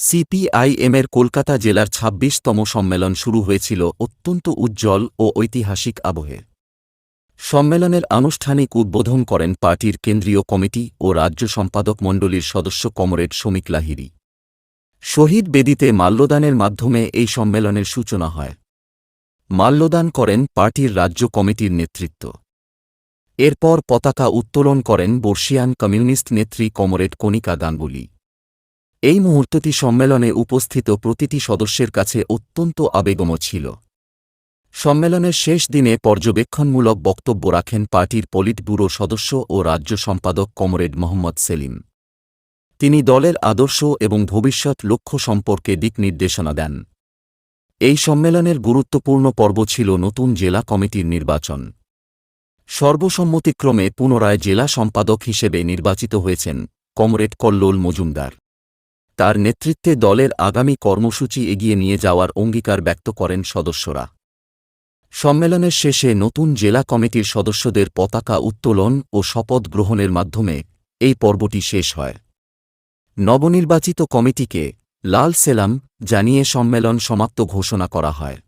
সিপিআইএমের কলকাতা জেলার ২৬তম সম্মেলন শুরু হয়েছিল অত্যন্ত উজ্জ্বল ও ঐতিহাসিক আবহে। সম্মেলনের আনুষ্ঠানিক উদ্বোধন করেন পার্টির কেন্দ্রীয় কমিটি ও রাজ্য সম্পাদক মণ্ডলীর সদস্য কমরেড শমিক লাহিড়ী। শহীদ বেদিতে মাল্যদানের মাধ্যমে এই সম্মেলনের সূচনা হয়। মাল্যদান করেন পার্টির রাজ্য কমিটির নেতৃত্ব। এরপর পতাকা উত্তোলন করেন বর্ষিয়ান কমিউনিস্ট নেত্রী কমরেড কণিকা গাঙ্গুলি। এই মুহূর্তটি সম্মেলনে উপস্থিত প্রতিটি সদস্যের কাছে অত্যন্ত আবেগম ছিল। সম্মেলনের শেষ দিনে পর্যবেক্ষণমূলক বক্তব্য রাখেন পার্টির পলিট ব্যুরো সদস্য ও রাজ্য সম্পাদক কমরেড মোহাম্মদ সেলিম। তিনি দলের আদর্শ এবং ভবিষ্যৎ লক্ষ্য সম্পর্কে দিক নির্দেশনা দেন। এই সম্মেলনের গুরুত্বপূর্ণ পর্ব ছিল নতুন জেলা কমিটির নির্বাচন। সর্বসম্মতিক্রমে পুনরায় জেলা সম্পাদক হিসেবে নির্বাচিত হয়েছেন কমরেড কল্লোল মজুমদার। তার নেতৃত্বে দলের আগামী কর্মসূচি এগিয়ে নিয়ে যাওয়ার অঙ্গীকার ব্যক্ত করেন সদস্যরা। সম্মেলনের শেষে নতুন জেলা কমিটির সদস্যদের পতাকা উত্তোলন ও শপথ গ্রহণের মাধ্যমে এই পর্বটি শেষ হয়। নবনির্বাচিত কমিটিকে লাল সেলাম জানিয়ে সম্মেলন সমাপ্ত ঘোষণা করা হয়।